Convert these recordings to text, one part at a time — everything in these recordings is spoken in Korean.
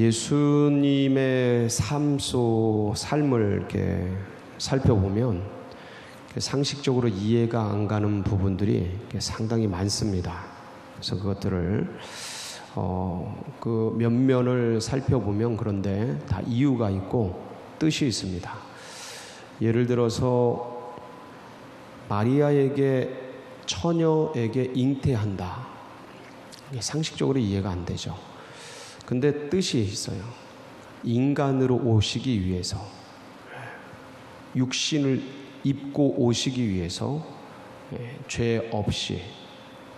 예수님의 삶 속 삶을 이렇게 살펴보면 상식적으로 이해가 안 가는 부분들이 상당히 많습니다. 그래서 그것들을 어, 그 면면을 살펴보면 그런데 다 이유가 있고 뜻이 있습니다. 예를 들어서 마리아에게 처녀에게 잉태한다. 상식적으로 이해가 안 되죠. 근데 뜻이 있어요. 인간으로 오시기 위해서 육신을 입고 오시기 위해서 예, 죄 없이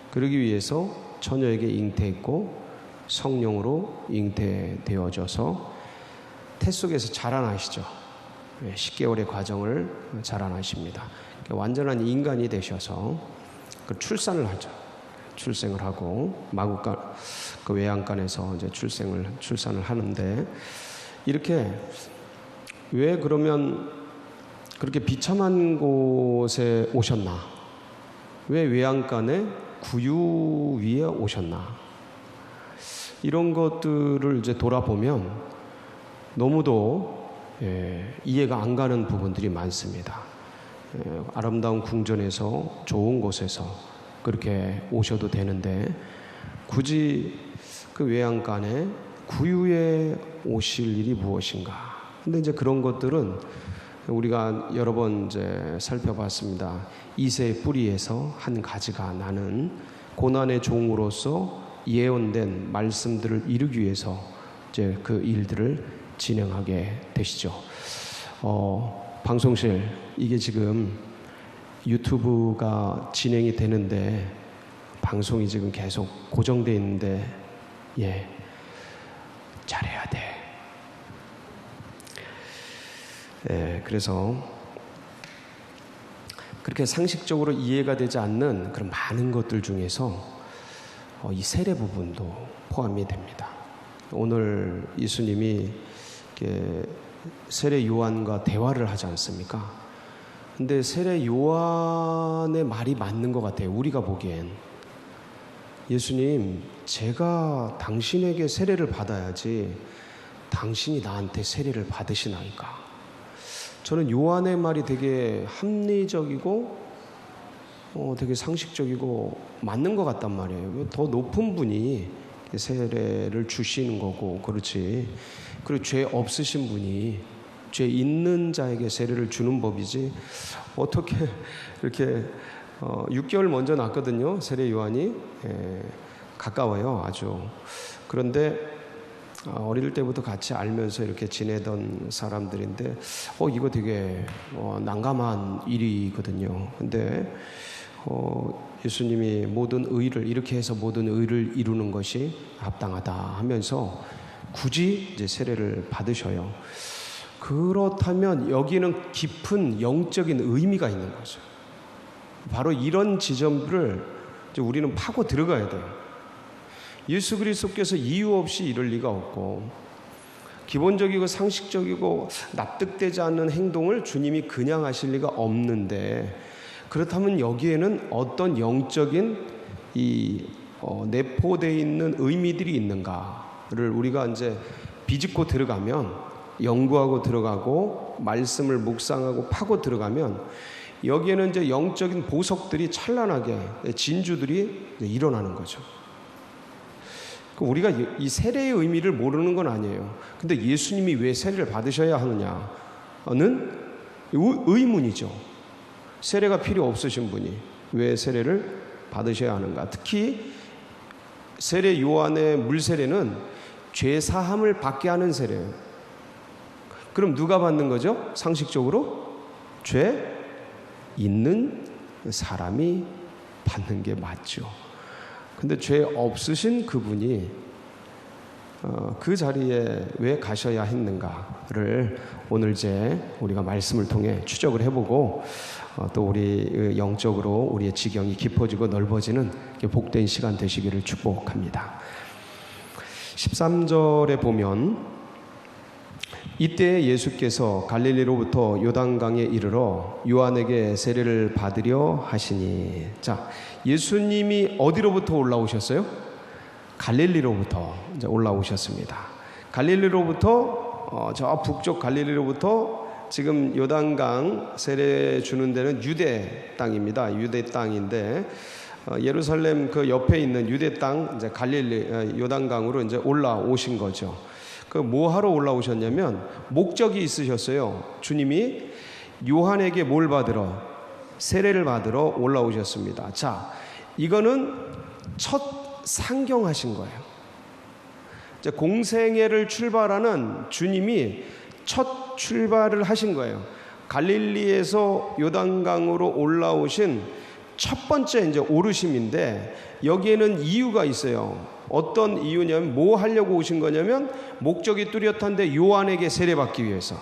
그러기 위해서 처녀에게 잉태했고 성령으로 잉태되어져서 태 속에서 자라나시죠. 10개월의 예, 과정을 자라나십니다. 완전한 인간이 되셔서 그 출산을 하죠. 출생을 하고 마구간 그 외양간에서 이제 출생을 출산을 하는데 이렇게 왜 그러면 그렇게 비참한 곳에 오셨나? 왜 외양간에 구유 위에 오셨나? 이런 것들을 이제 돌아보면 너무도 예, 이해가 안 가는 부분들이 많습니다. 예, 아름다운 궁전에서 좋은 곳에서 그렇게 오셔도 되는데 굳이 그 외양간에 구유에 오실 일이 무엇인가? 근데 이제 그런 것들은 우리가 여러 번 이제 살펴봤습니다. 이세의 뿌리에서 한 가지가 나는 고난의 종으로서 예언된 말씀들을 이루기 위해서 이제 그 일들을 진행하게 되시죠. 어, 방송실 이게 지금 유튜브가 진행이 되는데 방송이 지금 계속 고정돼 있는데 예 잘해야 돼. 예 그래서 그렇게 상식적으로 이해가 되지 않는 그런 많은 것들 중에서 어, 이 세례 부분도 포함이 됩니다. 오늘 예수님이 세례 요한과 대화를 하지 않습니까? 근데 세례 요한의 말이 맞는 것 같아요. 우리가 보기엔. 예수님, 제가 당신에게 세례를 받아야지 당신이 나한테 세례를 받으시나이까? 저는 요한의 말이 되게 합리적이고 어, 되게 상식적이고 맞는 것 같단 말이에요. 더 높은 분이 세례를 주시는 거고 그렇지. 그리고 죄 없으신 분이 죄 있는 자에게 세례를 주는 법이지 어떻게 이렇게 어, 6개월 먼저 났거든요. 세례 요한이 예, 가까워요. 아주. 그런데 어, 어릴 때부터 같이 알면서 이렇게 지내던 사람들인데 어 이거 되게 어, 난감한 일이거든요. 근데 어, 예수님이 모든 의를 이렇게 해서 모든 의를 이루는 것이 합당하다 하면서 굳이 이제 세례를 받으셔요. 그렇다면 여기는 깊은 영적인 의미가 있는 거죠. 바로 이런 지점을 우리는 파고 들어가야 돼요. 예수 그리스도께서 이유 없이 이럴 리가 없고 기본적이고 상식적이고 납득되지 않는 행동을 주님이 그냥 하실 리가 없는데 그렇다면 여기에는 어떤 영적인 이 어, 내포되어 있는 의미들이 있는가를 우리가 이제 비집고 들어가면 연구하고 들어가고 말씀을 묵상하고 파고 들어가면 여기에는 이제 영적인 보석들이 찬란하게 진주들이 일어나는 거죠. 그 우리가 이 세례의 의미를 모르는 건 아니에요. 근데 예수님이 왜 세례를 받으셔야 하느냐는 의문이죠. 세례가 필요 없으신 분이 왜 세례를 받으셔야 하는가? 특히 세례 요한의 물 세례는 죄 사함을 받게 하는 세례예요. 그럼 누가 받는 거죠? 상식적으로 죄 있는 사람이 받는 게 맞죠. 근데 죄 없으신 그분이 어, 그 자리에 왜 가셔야 했는가를 오늘 이제 우리가 말씀을 통해 추적을 해보고 어, 또 우리 영적으로 우리의 지경이 깊어지고 넓어지는 복된 시간 되시기를 축복합니다. 13절에 보면 이때 예수께서 갈릴리로부터 요단강에 이르러 요한에게 세례를 받으려 하시니 자 예수님이 어디로부터 올라오셨어요? 갈릴리로부터 올라오셨습니다. 갈릴리로부터 어, 저 북쪽 갈릴리로부터 지금 요단강 세례 주는 데는 유대 땅입니다. 유대 땅인데 어, 예루살렘 그 옆에 있는 유대 땅 이제 갈릴리 어, 요단강으로 이제 올라오신 거죠. 그 뭐 하러 올라오셨냐면 목적이 있으셨어요. 주님이 요한에게 뭘 받으러 세례를 받으러 올라오셨습니다. 자, 이거는 첫 상경하신 거예요. 공생애를 출발하는 주님이 첫 출발을 하신 거예요. 갈릴리에서 요단강으로 올라오신 첫 번째 이제 오르심인데 여기에는 이유가 있어요. 어떤 이유냐면 뭐 하려고 오신 거냐면 목적이 뚜렷한데 요한에게 세례받기 위해서.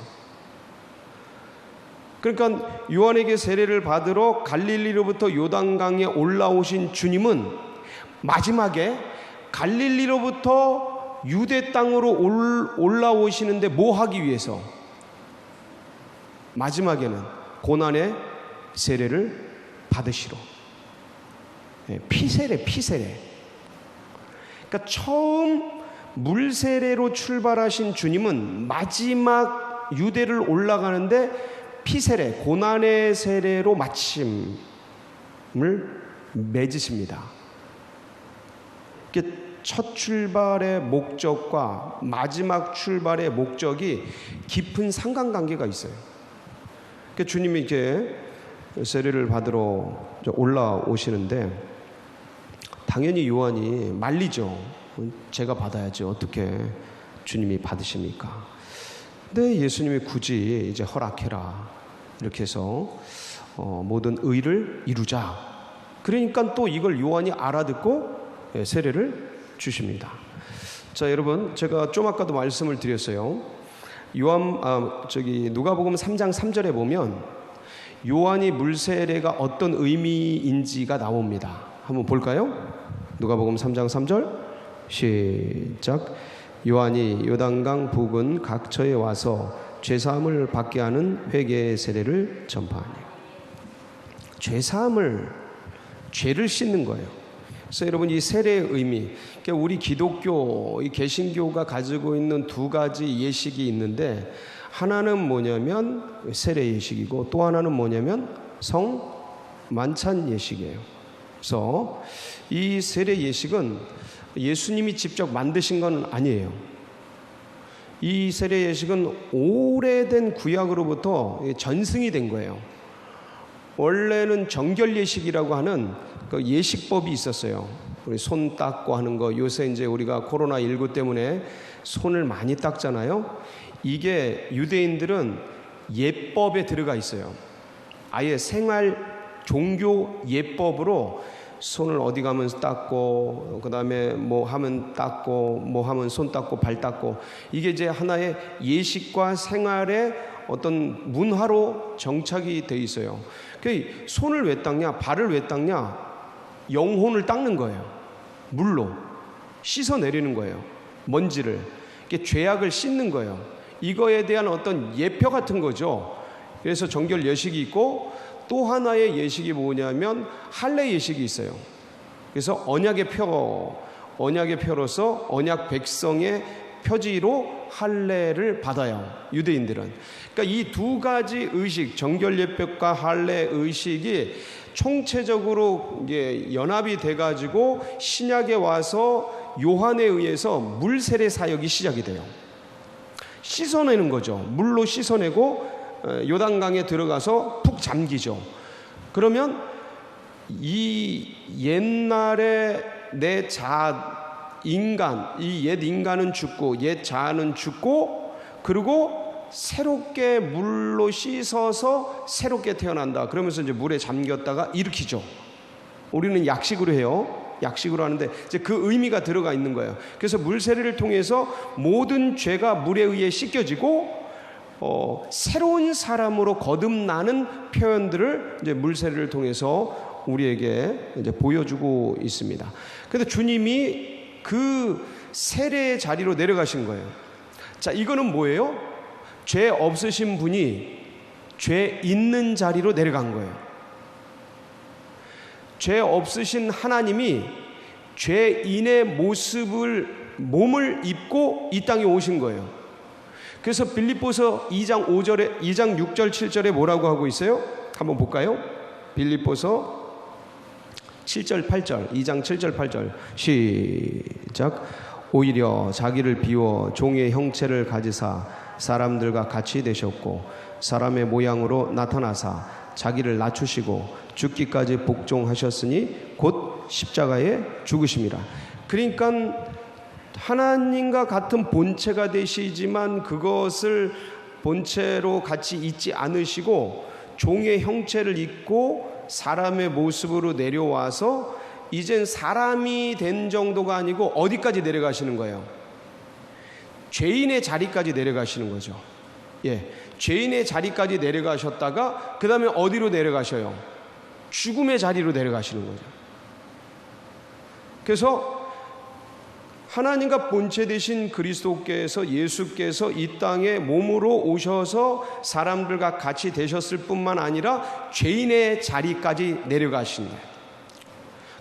그러니까 요한에게 세례를 받으러 갈릴리로부터 요단강에 올라오신 주님은 마지막에 갈릴리로부터 유대 땅으로 올라오시는데 뭐 하기 위해서? 마지막에는 고난의 세례를 받으시러. 예, 피세례 피세례 그러니까 처음 물세례로 출발하신 주님은 마지막 유대를 올라가는데 피세례 고난의 세례로 마침을 맺으십니다. 첫 출발의 목적과 마지막 출발의 목적이 깊은 상관관계가 있어요. 주님이 이렇게 세례를 받으러 올라오시는데 당연히 요한이 말리죠. 제가 받아야지 어떻게 주님이 받으십니까? 근데 예수님이 굳이 이제 허락해라 이렇게 해서 어, 모든 의를 이루자. 그러니까 또 이걸 요한이 알아듣고 예, 세례를 주십니다. 자 여러분 제가 좀 아까도 말씀을 드렸어요. 요한 아, 저기 누가복음 3장 3절에 보면 요한이 물세례가 어떤 의미인지가 나옵니다. 한번 볼까요? 누가복음 3장 3절 시작 요한이 요단강 부근 각처에 와서 죄사함을 받게 하는 회개의 세례를 전파하니 죄사함을 죄를 씻는 거예요. 그래서 여러분 이 세례의 의미, 그러니까 우리 기독교, 이 개신교가 가지고 있는 두 가지 예식이 있는데 하나는 뭐냐면 세례 예식이고 또 하나는 뭐냐면 성 만찬 예식이에요. 그래서 이 세례 예식은 예수님이 직접 만드신 건 아니에요. 이 세례 예식은 오래된 구약으로부터 전승이 된 거예요. 원래는 정결 예식이라고 하는 그 예식법이 있었어요. 우리 손 닦고 하는 거 요새 이제 우리가 코로나 19 때문에 손을 많이 닦잖아요. 이게 유대인들은 예법에 들어가 있어요. 아예 생활 종교 예법으로 손을 어디 가면 닦고 그다음에 뭐 하면 닦고 뭐 하면 손 닦고 발 닦고 이게 이제 하나의 예식과 생활의 어떤 문화로 정착이 돼 있어요. 그 손을 왜 닦냐? 발을 왜 닦냐? 영혼을 닦는 거예요. 물로 씻어 내리는 거예요. 먼지를. 이게 죄악을 씻는 거예요. 이거에 대한 어떤 예표 같은 거죠. 그래서 정결 예식이 있고 또 하나의 예식이 뭐냐면 할례 예식이 있어요. 그래서 언약의 표, 언약의 표로서 언약 백성의 표지로 할례를 받아요. 유대인들은. 그러니까 이 두 가지 의식, 정결 예법과 할례 의식이 총체적으로 연합이 돼 가지고 신약에 와서 요한에 의해서 물 세례 사역이 시작이 돼요. 씻어내는 거죠. 물로 씻어내고 어, 요단강에 들어가서 푹 잠기죠. 그러면 이 옛날에 내 자 인간, 이 옛 인간은 죽고 옛 자는 죽고 그리고 새롭게 물로 씻어서 새롭게 태어난다. 그러면서 이제 물에 잠겼다가 일으키죠. 우리는 약식으로 해요. 약식으로 하는데 이제 그 의미가 들어가 있는 거예요. 그래서 물세례를 통해서 모든 죄가 물에 의해 씻겨지고 어, 새로운 사람으로 거듭나는 표현들을 이제 물세례를 통해서 우리에게 이제 보여주고 있습니다. 근데 주님이 그 세례의 자리로 내려가신 거예요. 자, 이거는 뭐예요? 죄 없으신 분이 죄 있는 자리로 내려간 거예요. 죄 없으신 하나님이 죄인의 모습을 몸을 입고 이 땅에 오신 거예요. 그래서 빌립보서 2장 5절에 2장 6절 7절에 뭐라고 하고 있어요? 한번 볼까요? 빌립보서 7절 8절 2장 7절 8절 시작 오히려 자기를 비워 종의 형체를 가지사 사람들과 같이 되셨고 사람의 모양으로 나타나사 자기를 낮추시고 죽기까지 복종하셨으니 곧 십자가에 죽으심이라 그러니까 하나님과 같은 본체가 되시지만 그것을 본체로 같이 있지 않으시고 종의 형체를 입고 사람의 모습으로 내려와서 이젠 사람이 된 정도가 아니고 어디까지 내려가시는 거예요? 죄인의 자리까지 내려가시는 거죠. 예. 죄인의 자리까지 내려가셨다가 그 다음에 어디로 내려가셔요? 죽음의 자리로 내려가시는 거죠. 그래서 하나님과 본체 되신 그리스도께서 예수께서 이 땅에 몸으로 오셔서 사람들과 같이 되셨을 뿐만 아니라 죄인의 자리까지 내려가신 거예요.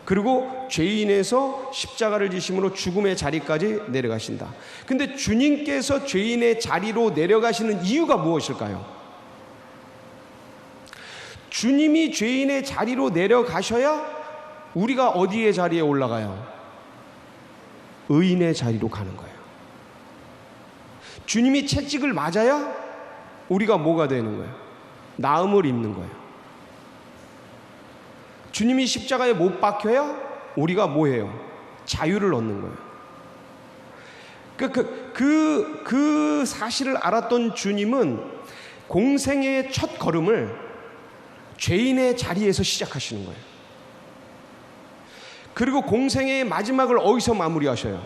그리고 죄인에서 십자가를 지심으로 죽음의 자리까지 내려가신다. 근데 주님께서 죄인의 자리로 내려가시는 이유가 무엇일까요? 주님이 죄인의 자리로 내려가셔야 우리가 어디의 자리에 올라가요? 의인의 자리로 가는 거예요. 주님이 채찍을 맞아야 우리가 뭐가 되는 거예요? 나음을 입는 거예요. 주님이 십자가에 못 박혀야 우리가 뭐해요? 자유를 얻는 거예요. 그, 그, 그, 그 사실을 알았던 주님은 공생의 첫 걸음을 죄인의 자리에서 시작하시는 거예요. 그리고 공생의 마지막을 어디서 마무리하셔요?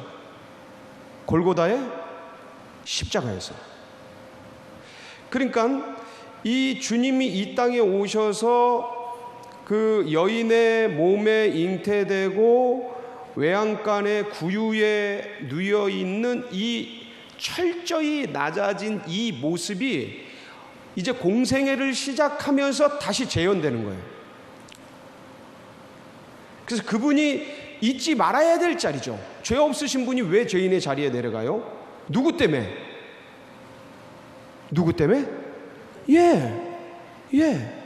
골고다의 십자가에서. 그러니까 이 주님이 이 땅에 오셔서 그 여인의 몸에 잉태되고 외양간의 구유에 누여 있는 이 철저히 낮아진 이 모습이 이제 공생애를 시작하면서 다시 재현되는 거예요. 그래서 그분이 잊지 말아야 될 자리죠. 죄 없으신 분이 왜 죄인의 자리에 내려가요? 누구 때문에? 누구 때문에? 예, 예.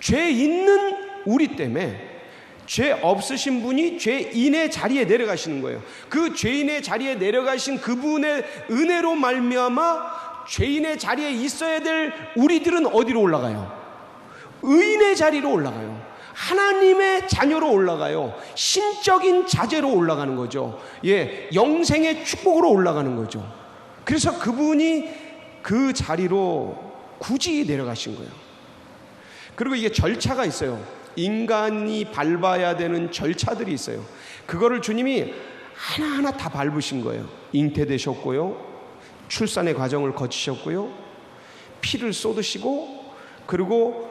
죄 있는 우리 때문에 죄 없으신 분이 죄인의 자리에 내려가시는 거예요. 그 죄인의 자리에 내려가신 그분의 은혜로 말미암아 죄인의 자리에 있어야 될 우리들은 어디로 올라가요? 의인의 자리로 올라가요. 하나님의 자녀로 올라가요. 신적인 자제로 올라가는 거죠. 예, 영생의 축복으로 올라가는 거죠. 그래서 그분이 그 자리로 굳이 내려가신 거예요. 그리고 이게 절차가 있어요. 인간이 밟아야 되는 절차들이 있어요. 그거를 주님이 하나하나 다 밟으신 거예요. 잉태되셨고요. 출산의 과정을 거치셨고요. 피를 쏟으시고 그리고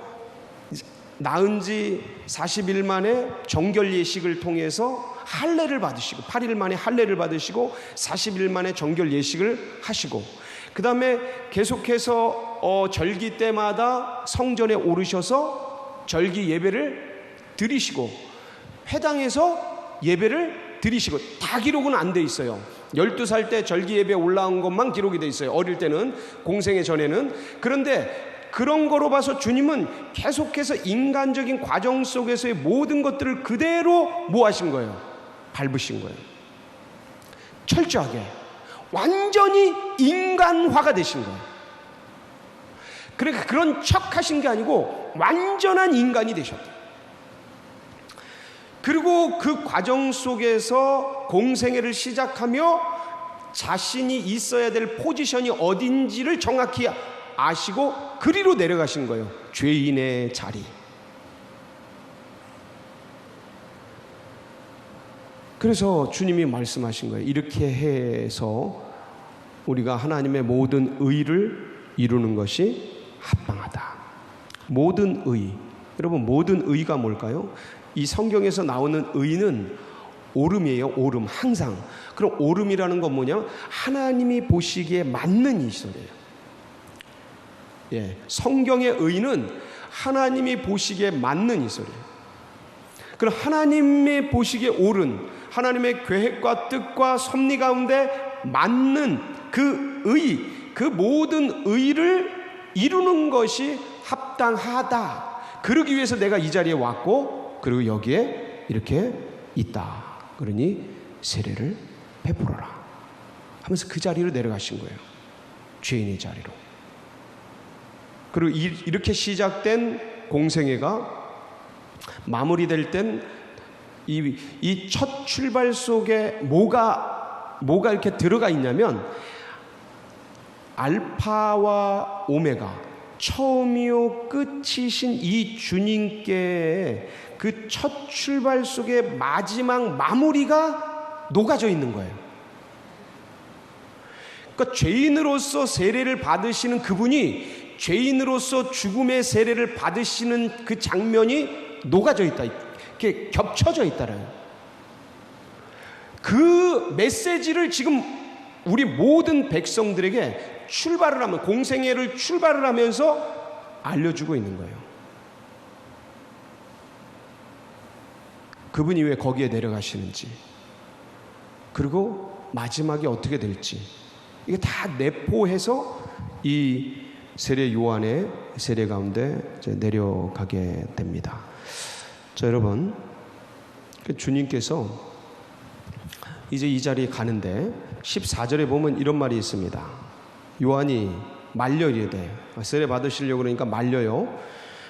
낳은 지 40일 만에 정결 예식을 통해서 할례를 받으시고 8일 만에 할례를 받으시고 40일 만에 정결 예식을 하시고 그 다음에 계속해서 어, 절기 때마다 성전에 오르셔서 절기 예배를 드리시고 회당에서 예배를 드리시고 다 기록은 안 돼 있어요. 12살 때 절기 예배 올라온 것만 기록이 돼 있어요. 어릴 때는 공생의 전에는 그런데 그런 거로 봐서 주님은 계속해서 인간적인 과정 속에서의 모든 것들을 그대로 뭐 하신 거예요? 밟으신 거예요. 철저하게. 완전히 인간화가 되신 거예요. 그러니까 그런 척 하신 게 아니고 완전한 인간이 되셨다. 그리고 그 과정 속에서 공생애를 시작하며 자신이 있어야 될 포지션이 어딘지를 정확히 아시고 그리로 내려가신 거예요. 죄인의 자리. 그래서 주님이 말씀하신 거예요. 이렇게 해서 우리가 하나님의 모든 의를 이루는 것이 합당하다. 모든 의. 여러분, 모든 의가 뭘까요? 이 성경에서 나오는 의는 오름이에요. 오름. 항상. 그럼 오름이라는 건 뭐냐? 하나님이 보시기에 맞는 이 소리예요. 예. 성경의 의는 하나님이 보시기에 맞는 이 소리예요. 그럼 하나님의 보시기에 옳은 하나님의 계획과 뜻과 섭리 가운데 맞는 그 의, 그 모든 의를 이루는 것이 합당하다. 그러기 위해서 내가 이 자리에 왔고 그리고 여기에 이렇게 있다. 그러니 세례를 베풀어라. 하면서 그 자리로 내려가신 거예요. 죄인의 자리로. 그리고 이렇게 시작된 공생애가 마무리될 땐 이첫 출발 속에 뭐가 뭐가 이렇게 들어가 있냐면 알파와 오메가 처음이요 끝이신 이 주님께 그 첫 출발 속에 마지막 마무리가 녹아져 있는 거예요. 그러니까 죄인으로서 세례를 받으시는 그분이 죄인으로서 죽음의 세례를 받으시는 그 장면이 녹아져 있다. 이렇게 겹쳐져 있다라는. 그 메시지를 지금 우리 모든 백성들에게 출발을 하면 공생애를 출발을 하면서 알려주고 있는 거예요. 그분이 왜 거기에 내려가시는지, 그리고 마지막에 어떻게 될지, 이게 다 내포해서 이 세례 요한의 세례 가운데 내려가게 됩니다. 자, 여러분. 그 주님께서 이제 이 자리에 가는데 14절에 보면 이런 말이 있습니다. 요한이 말려 이르되 세례 받으시려고 그러니까 말려요.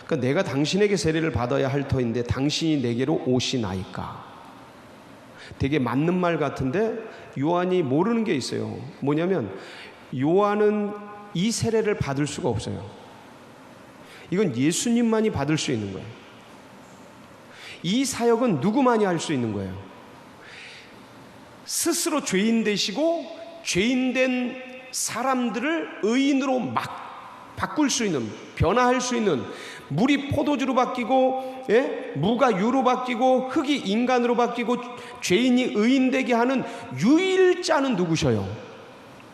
그러니까 내가 당신에게 세례를 받아야 할 터인데 당신이 내게로 오시나이까. 되게 맞는 말 같은데 요한이 모르는 게 있어요. 뭐냐면 요한은 이 세례를 받을 수가 없어요. 이건 예수님만이 받을 수 있는 거예요. 이 사역은 누구만이 할 수 있는 거예요. 스스로 죄인 되시고 죄인 된 사람들을 의인으로 막 바꿀 수 있는 변화할 수 있는 물이 포도주로 바뀌고 예? 무가 유로 바뀌고 흙이 인간으로 바뀌고 죄인이 의인 되게 하는 유일자는 누구셔요?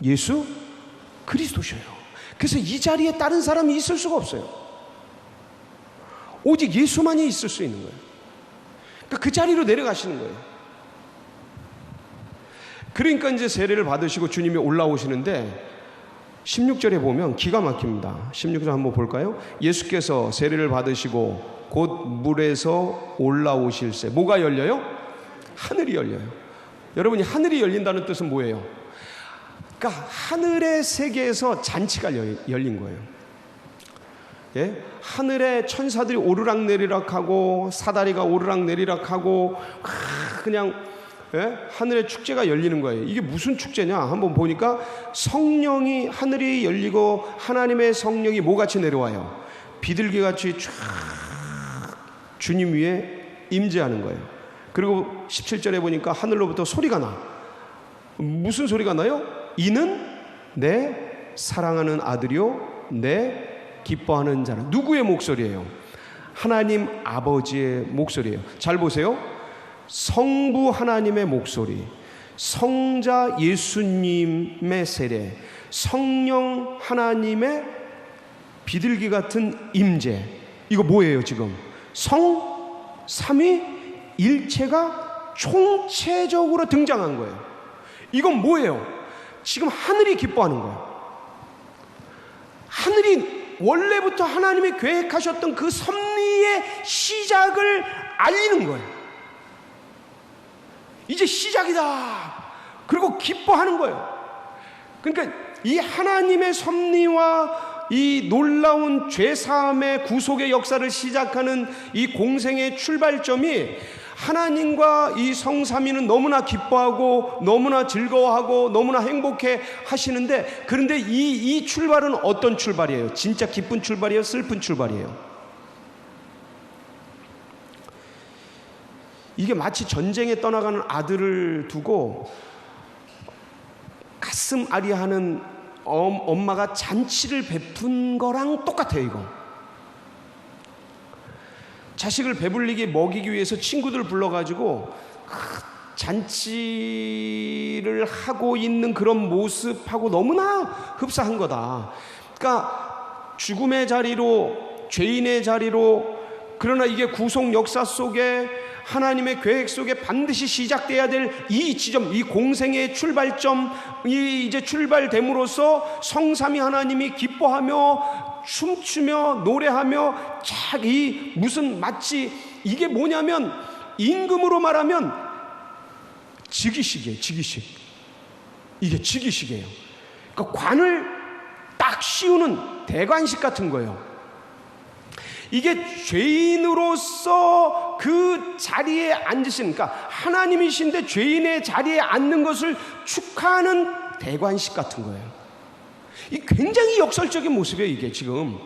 예수 그리스도셔요. 그래서 이 자리에 다른 사람이 있을 수가 없어요. 오직 예수만이 있을 수 있는 거예요. 그러니까 그 자리로 내려가시는 거예요. 그러니까 이제 세례를 받으시고 주님이 올라오시는데 16절에 보면 기가 막힙니다. 16절 한번 볼까요? 예수께서 세례를 받으시고 곧 물에서 올라오실새 뭐가 열려요? 하늘이 열려요. 여러분이 하늘이 열린다는 뜻은 뭐예요? 그러니까 하늘의 세계에서 잔치가 열린 거예요. 예? 하늘에 천사들이 오르락 내리락하고 사다리가 오르락 내리락하고 그냥 예? 하늘에 축제가 열리는 거예요. 이게 무슨 축제냐? 한번 보니까 성령이 하늘이 열리고 하나님의 성령이 뭐 같이 내려와요? 비둘기 같이 쫙 주님 위에 임재하는 거예요. 그리고 17절에 보니까 하늘로부터 소리가 나. 무슨 소리가 나요? 이는 내 사랑하는 아들이요 내 기뻐하는 자는 누구의 목소리예요? 하나님 아버지의 목소리예요. 잘 보세요. 성부 하나님의 목소리, 성자 예수님의 세례, 성령 하나님의 비둘기 같은 임재. 이거 뭐예요, 지금? 성, 삼위, 일체가 총체적으로 등장한 거예요. 이건 뭐예요? 지금 하늘이 기뻐하는 거예요. 하늘이 원래부터 하나님이 계획하셨던 그 섭리의 시작을 알리는 거예요. 이제 시작이다. 그리고 기뻐하는 거예요. 그러니까 이 하나님의 섭리와 이 놀라운 죄사함의 구속의 역사를 시작하는 이 공생의 출발점이 하나님과 이 성삼위는 너무나 기뻐하고 너무나 즐거워하고 너무나 행복해 하시는데 그런데 이, 이 출발은 어떤 출발이에요? 진짜 기쁜 출발이에요? 슬픈 출발이에요? 이게 마치 전쟁에 떠나가는 아들을 두고 가슴 아리하는 엄마가 잔치를 베푼 거랑 똑같아요, 이거. 자식을 배불리게 먹이기 위해서 친구들 불러가지고 잔치를 하고 있는 그런 모습하고 너무나 흡사한 거다. 그러니까 죽음의 자리로 죄인의 자리로 그러나 이게 구속 역사 속에 하나님의 계획 속에 반드시 시작돼야 될 이 지점, 이 공생의 출발점, 이 이제 출발됨으로써 성삼위 하나님이 기뻐하며 춤추며 노래하며 착이 무슨 마치 이게 뭐냐면 임금으로 말하면 즉위식이에요. 즉위식. 이게 즉위식이에요. 그러니까 관을 딱 씌우는 대관식 같은 거예요. 이게 죄인으로서 그 자리에 앉으시는, 그러니까 하나님이신데 죄인의 자리에 앉는 것을 축하하는 대관식 같은 거예요. 이 굉장히 역설적인 모습이에요, 이게 지금.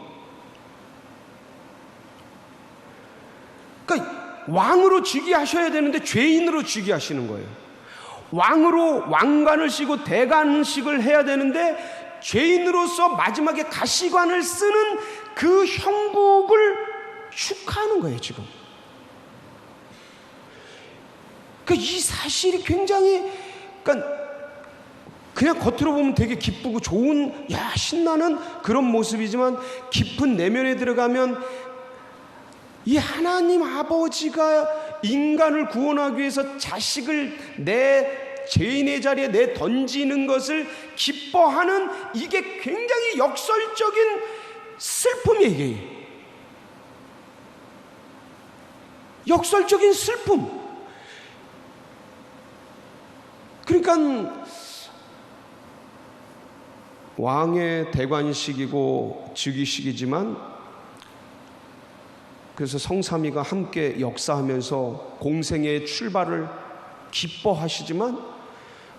그러니까 왕으로 즉위하셔야 되는데 죄인으로 즉위하시는 거예요. 왕으로 왕관을 씌고 대관식을 해야 되는데 죄인으로서 마지막에 가시관을 쓰는 그 형국을 축하하는 거예요, 지금. 그러니까 이 사실이 굉장히 그러니까 그냥 겉으로 보면 되게 기쁘고 좋은 야 신나는 그런 모습이지만 깊은 내면에 들어가면 이 하나님 아버지가 인간을 구원하기 위해서 자식을 내 죄인의 자리에 내 던지는 것을 기뻐하는 이게 굉장히 역설적인 슬픔이에요. 역설적인 슬픔. 그러니까 왕의 대관식이고 즉위식이지만 그래서 성삼위가 함께 역사하면서 공생의 출발을 기뻐하시지만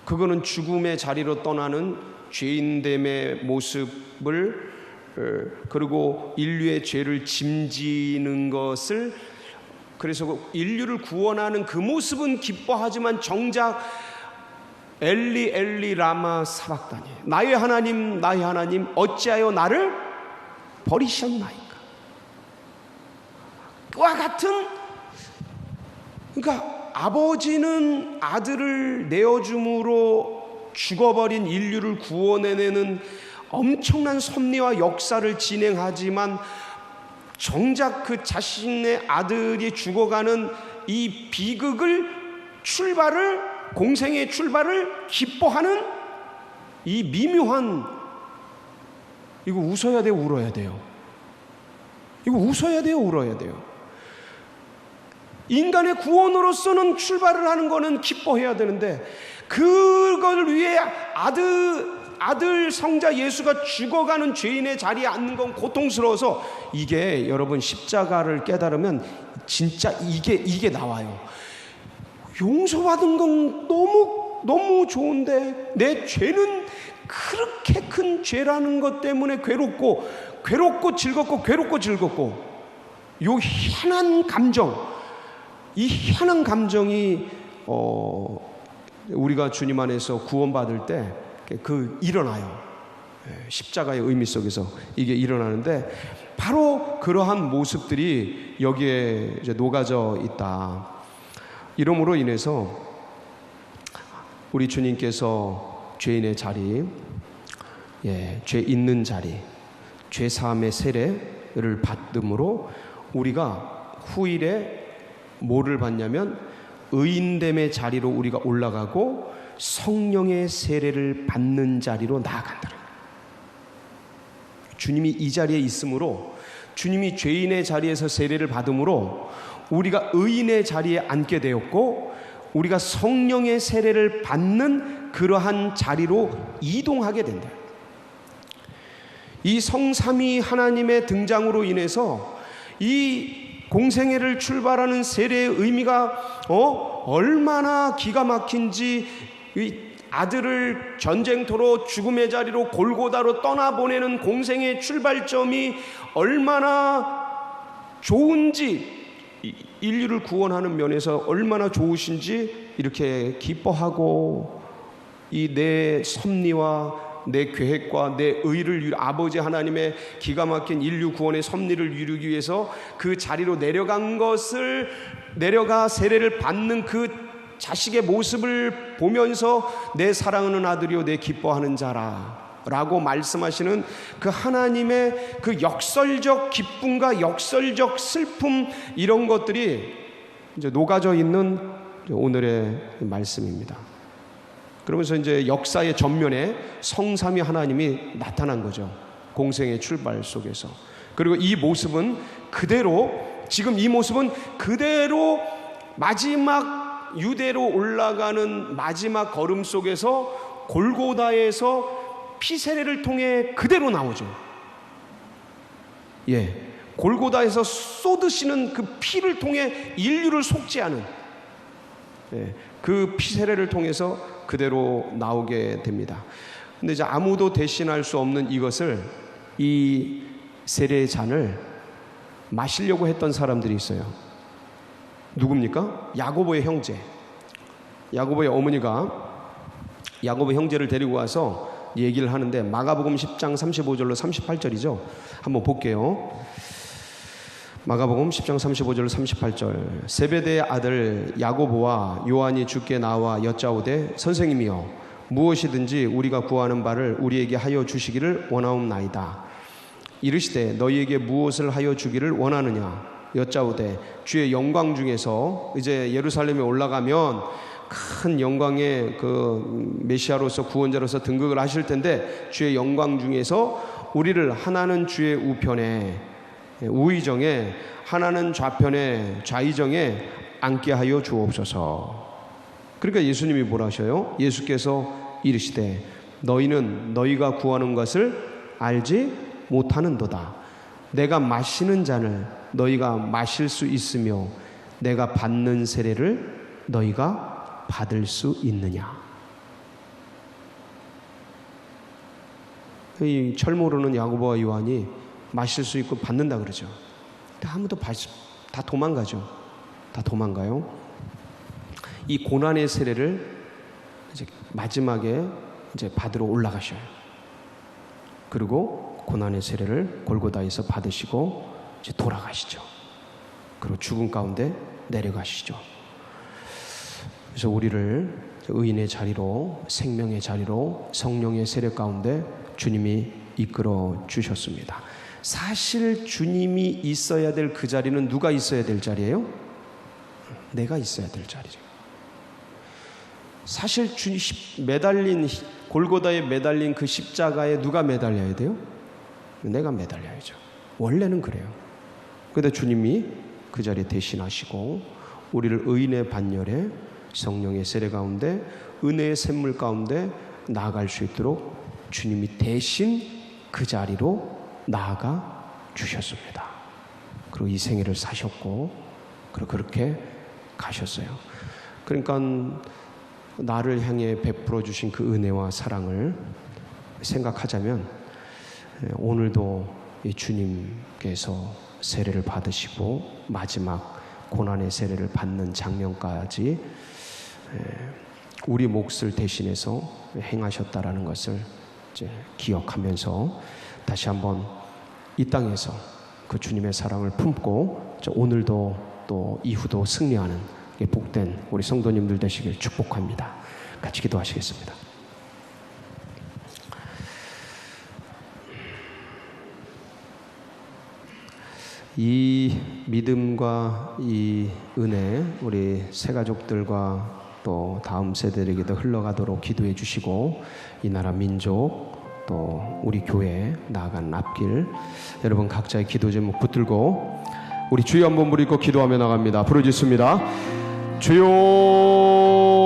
그거는 죽음의 자리로 떠나는 죄인됨의 모습을 어, 그리고 인류의 죄를 짐지는 것을 그래서 인류를 구원하는 그 모습은 기뻐하지만 정작 엘리 엘리 라마 사박다니 나의 하나님 나의 하나님 어찌하여 나를 버리셨나이까? 와 같은 그러니까 아버지는 아들을 내어줌으로 죽어버린 인류를 구원해내는 엄청난 섭리와 역사를 진행하지만 정작 그 자신의 아들이 죽어가는 이 비극을 출발을 공생의 출발을 기뻐하는 이 미묘한 이거 웃어야 돼요, 울어야 돼요. 이거 웃어야 돼요, 울어야 돼요. 인간의 구원으로서는 출발을 하는 거는 기뻐해야 되는데 그걸 위해 아들 아들 성자 예수가 죽어가는 죄인의 자리에 앉는 건 고통스러워서 이게 여러분 십자가를 깨달으면 진짜 이게 이게 나와요. 용서받은 건 너무 너무 좋은데 내 죄는 그렇게 큰 죄라는 것 때문에 괴롭고 괴롭고 즐겁고 괴롭고 즐겁고 요 희한한 감정 이 희한한 감정이 어 우리가 주님 안에서 구원받을 때 그 일어나요. 예, 십자가의 의미 속에서 이게 일어나는데 바로 그러한 모습들이 여기에 녹아져 있다. 이러므로 인해서 우리 주님께서 죄인의 자리, 예, 죄 있는 자리, 죄 사함의 세례를 받음으로 우리가 후일에 뭐를 받냐면 의인됨의 자리로 우리가 올라가고 성령의 세례를 받는 자리로 나아간다. 주님이 이 자리에 있으므로 주님이 죄인의 자리에서 세례를 받음으로 우리가 의인의 자리에 앉게 되었고 우리가 성령의 세례를 받는 그러한 자리로 이동하게 된다. 이 성삼위 하나님의 등장으로 인해서 이 공생애를 출발하는 세례의 의미가 어 얼마나 기가 막힌지 이 아들을 전쟁터로 죽음의 자리로 골고다로 떠나보내는 공생의 출발점이 얼마나 좋은지 인류를 구원하는 면에서 얼마나 좋으신지 이렇게 기뻐하고 이 내 섭리와 내 계획과 내 의를 아버지 하나님의 기가 막힌 인류 구원의 섭리를 이루기 위해서 그 자리로 내려간 것을 내려가 세례를 받는 그 자식의 모습을 보면서 내 사랑하는 아들이요 내 기뻐하는 자라 라고 말씀하시는 그 하나님의 그 역설적 기쁨과 역설적 슬픔 이런 것들이 이제 녹아져 있는 오늘의 말씀입니다. 그러면서 이제 역사의 전면에 성삼위 하나님이 나타난 거죠. 공생의 출발 속에서. 그리고 이 모습은 그대로 지금 이 모습은 그대로 마지막 유대로 올라가는 마지막 걸음 속에서 골고다에서 피세례를 통해 그대로 나오죠. 예. 골고다에서 쏟으시는 그 피를 통해 인류를 속죄하는 예, 그 피세례를 통해서 그대로 나오게 됩니다. 근데 이제 아무도 대신할 수 없는 이것을 이 세례 잔을 마시려고 했던 사람들이 있어요. 누굽니까? 야고보의 형제. 야고보의 어머니가 야고보 형제를 데리고 와서 얘기를 하는데 마가복음 10장 35절로 38절이죠. 한번 볼게요. 마가복음 10장 35절 38절 세베대의 아들 야고보와 요한이 주께 나와 여짜오되 선생님이여 무엇이든지 우리가 구하는 바를 우리에게 하여 주시기를 원하옵나이다 이르시되 너희에게 무엇을 하여 주기를 원하느냐 여짜오되 주의 영광 중에서 이제 예루살렘에 올라가면 큰 영광의 그 메시아로서 구원자로서 등극을 하실 텐데 주의 영광 중에서 우리를 하나는 주의 우편에 우의정에 하나는 좌편에 좌의정에 앉게 하여 주옵소서. 그러니까 예수님이 뭐라 하셔요? 예수께서 이르시되 너희는 너희가 구하는 것을 알지 못하는도다. 내가 마시는 잔을 너희가 마실 수 있으며 내가 받는 세례를 너희가 받을 수 있느냐? 이 철모르는 야고보와 요한이 마실 수 있고 받는다 그러죠. 근데 아무도 다 도망가죠. 다 도망가요. 이 고난의 세례를 이제 마지막에 이제 받으러 올라가셔요. 그리고 고난의 세례를 골고다에서 받으시고 이제 돌아가시죠. 그리고 죽음 가운데 내려가시죠. 그래서 우리를 의인의 자리로 생명의 자리로 성령의 세례 가운데 주님이 이끌어 주셨습니다. 사실 주님이 있어야 될 그 자리는 누가 있어야 될 자리예요? 내가 있어야 될 자리죠. 사실 주님 매달린 골고다에 매달린 그 십자가에 누가 매달려야 돼요? 내가 매달려야죠. 원래는 그래요. 그런데 주님이 그 자리에 대신하시고 우리를 의인의 반열에 성령의 세례 가운데 은혜의 샘물 가운데 나아갈 수 있도록 주님이 대신 그 자리로 나아가 주셨습니다. 그리고 이 생애를 사셨고, 그리고 그렇게 가셨어요. 그러니까 나를 향해 베풀어 주신 그 은혜와 사랑을 생각하자면 예, 오늘도 주님께서 세례를 받으시고 마지막 고난의 세례를 받는 장면까지 예, 우리 몫을 대신해서 행하셨다라는 것을 기억하면서 다시 한번 이 땅에서 그 주님의 사랑을 품고 오늘도 또 이후도 승리하는 복된 우리 성도님들 되시길 축복합니다. 같이 기도하시겠습니다. 이 믿음과 이 은혜 우리 새 가족들과 또 다음 세대에게도 흘러가도록 기도해 주시고 이 나라 민족 또 우리 교회 나아가는 앞길 여러분 각자의 기도 제목 붙들고 우리 주여 한번 부리고 기도하며 나갑니다. 부르짖습니다. 주여